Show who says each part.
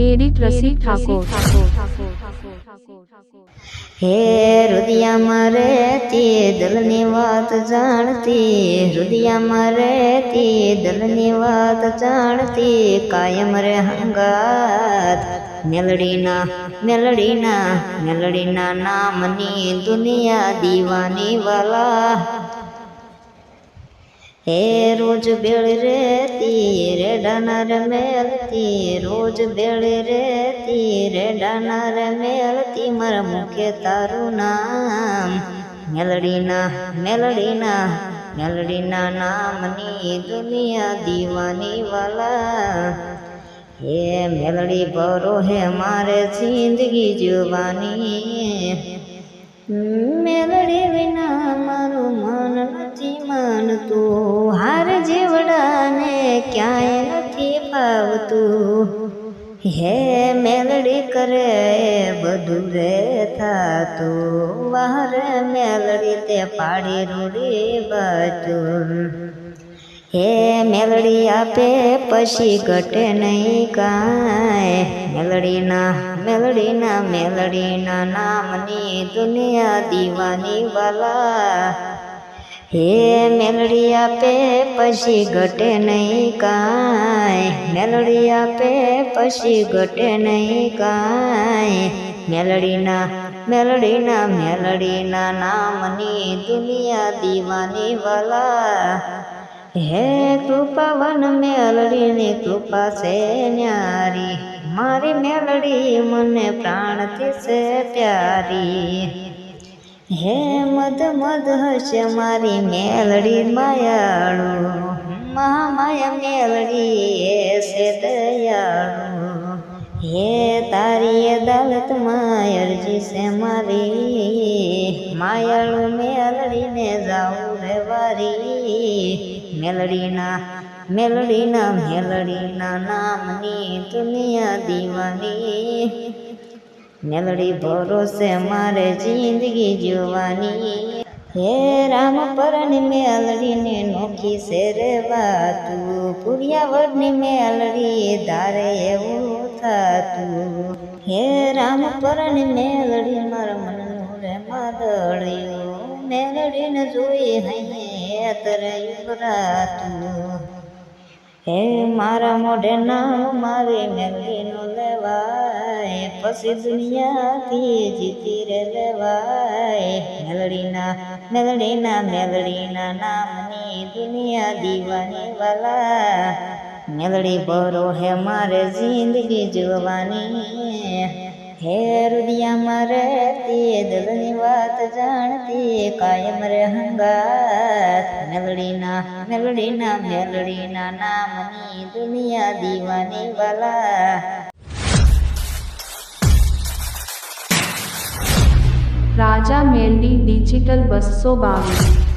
Speaker 1: Edit રસિક ઠાકોર.
Speaker 2: હે હૃદયમાં રહેતી દલની વાત જાણતી હૃદયમાં રહેતી દલની વાત જાણતી કાયમ રે હંગાત મેલડીના મેલડીના મેલડીના નામની દુનિયા દીવાની વાલા. હે રોજ બેળ રેતી રે ડાનાર મેલતી, રોજ બેળ રેતી રે ડાનાર મેલતી, મારા મુખે તારું નામ. મેલડીના મેલડીના મેલડીના નામની દુનિયા દીવાની વાલા હે મેલડી ભરો હે મારે જિંદગી જોવાની મેલડી વિના મારું પાવતું હે મેલડી કરે બધું રે થાતું. વાર મેલડી તે પાડી રૂડી બાજું. હે મેલડી આપે પછી ઘટે નહીં કાંઈ. મેલડીના મેલડીના મેલડીના નામની દુનિયા દીવાની વાલા. હે મેલડી આપે પછી ઘટે નહીં કાંઈ. મેલડી આપે પછી ઘટે નહીં કાંઈ. મેલડીના મેલડીના મેલડીના નામની દુનિયા દીવાની વાલા. હે કૃપાવન મેલડીની કૃપા છે ન્યારી. મારી મેલડી મને પ્રાણથી છે પ્યારી. હે મદ મદ હશે મારી મેલડી માયાળુ. મહામાયા મેલડી છે દયાળુ. હે તારી અદાલત અરજી છે મારી. માયાળુ મેલડીને જાઉં રે વારી. મેલડીના મેલડીના મેલડીના નામની દુનિયા દીવાની. મેલડી ભરોસે મારે જિંદગી જીવવાની. હે રામ પરની મેલડીને નોખી છે રે વાતું પુરિયાવડની મેલડી ધારે એવું થતું. હે રામ પરની મેલડી મારા મનનું રે માદળ્યું. મેલડીને જોઈ હૈયે તરે ઉભરાતું હે મારા મોઢે નામ મારી મેલડીનું લેવાય પછી દુનિયાથી જીતી રે લેવાય મેલડીના મેલડીના મેલડીના નામની દુનિયા દીવાની વાલા મેલડી ભરો હે મારે જિંદગી જોવાની. હે હૃદયમાં રહેતી દિલની વાત જાણતી, કાયમ રે હંગાત. મેલડીના મેલડીના મેલડીના નામની દુનિયા દીવાની વાલા
Speaker 1: રાજા મેલડી ડિજિટલ બસો બાવીસ.